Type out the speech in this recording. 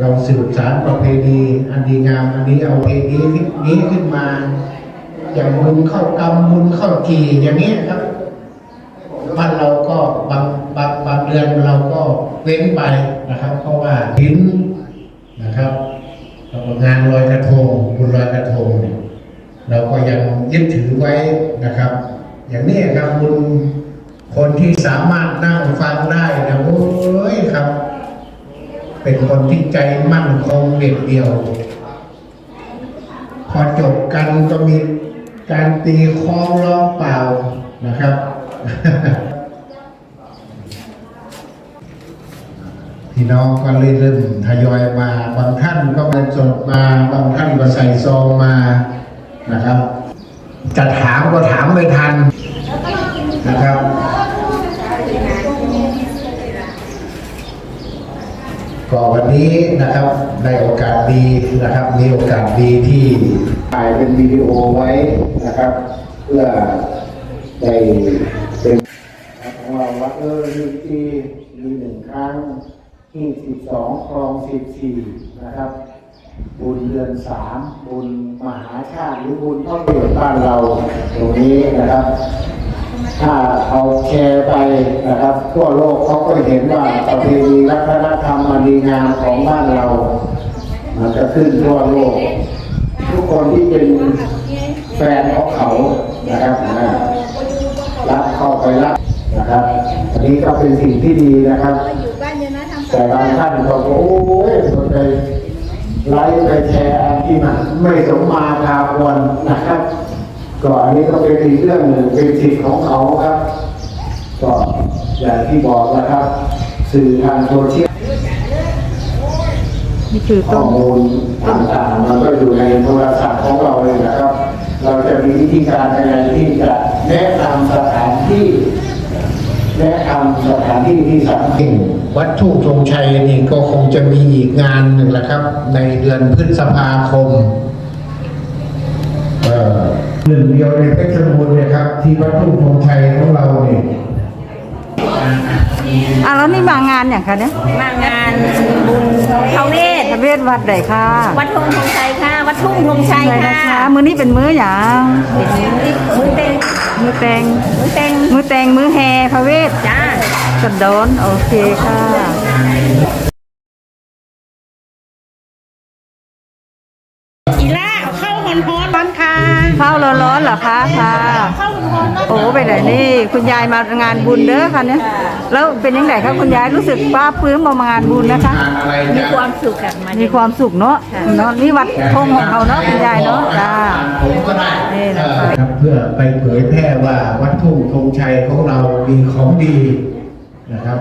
เราสืบสารประเพณีอันดีงามอันนี้เอาเพลงนี้นี้ขึ้นมา อย่างบุญเข้ากรรมบุญเข้ากีอย่างนี้ครับบ้านเราก็บางบางบางเดือนเราก็เว้นไปนะครับ เพราะว่าหินนะครับแล้วก็งานลอยกระทงบุญลอยกระทงเนี่ยเราก็ยังยึดถือไว้นะครับ อย่างนี้ครับบุญคนที่สามารถนั่งฟังได้นะโเป็นคนที่ใจมั่นคงเด็ดเดียว พอจบกันก็มีการตีคล้องร้องเปล่านะครับ พี่น้องก็เริ่มทยอยมา บางท่านก็มาจดมา บางท่านก็ใส่ซองมานะครับ จะถามก็ถามไม่ทันนะครับ ก็วันนี้นะครับได้โอกาสดีนะครับมีโอกาสดีที่ถ่ายเป็นวิดีโอไว้นะครับ เพื่อได้เป็นของเราว่าเออมีปีมีหนึ่งครั้งที่สิบสองคลองสิบสี่นะครับ บุญเดือนสามบุญมหาชาติหรือบุญพ่องเกิดบ้านเราตรงนี้นะครับ ถ้าเอาแชร์ไปนะครับทั่วโลกเขาก็เห็นว่าประเพณีวัฒนธรรมอันดีงามของบ้านเรา มันจะขึ้นทั่วโลก ทุกคนที่เป็นแฟนของเขานะครับนะรับเข้าไปรับนะครับอันนี้ก็เป็นสิ่งที่ดีนะครับ แต่บางท่านก็โอ้ยมันไปไลฟ์ไปแชร์ที่มันไม่สมมาพาควรนะครับ ก็อันนี้ก็เป็นอีกเรื่องหนึ่งเป็นสิทธิ์ของเขาครับก็อย่างที่บอกนะครับ สื่อทางโซเชียลนี่คือข้ต้อน มูลต่างๆมันก็อยู่ในโทรศัพท์ของเราเลยนะครับ เราจะมีวิธีการยังไงที่จะแนะนำสถานที่แนะนำสถานที่ที่สำคัญ วัดทุ่งธงชัยนี่ก็คงจะมีอีกงานหนึ่งแหละครับ ในเดือนพฤษภาคมเอ่อ หนึ่งเดียวในเพชรบูรณ์เนี่ยครับ ที่วัดทุ่งธงชัยของเราเนี่ยอะแล้วนี่มางานอย่างคะเนี่ยมางานบุญพระเวททะเวศวัดใดค่ะวัดทุ่งธงชัยค่ะ วัดทุ่งธงชัยไหนค่ะนะคะมื้อนี้เป็นมื้อหยังมือเต็งมื้อแตงมือเต็งมื้อแตงมื้อแฮพระเวทจ้าสันดอนโอเคค่ะ อนๆเหรอคะค่ะเข้าหอนหอนโอ้ไปไหนนี่ คุณยายมางานบุญเด้อค่ะเนี่ยแล้วเป็นยังไงครับคุณยายรู้สึกป้าปลื้มมามางานบุญนะคะงานอะไรมีจะความสุขกันมามีความสุขเนาะเนาะนี่วัดทงของเขาเนาะคุณยายเนาะจ้าผมก็ได้นี่นะคะครับเพื่อไปเผยแพร่ว่าวัดทุ่งธงชัยของเรามีของดีนะครับ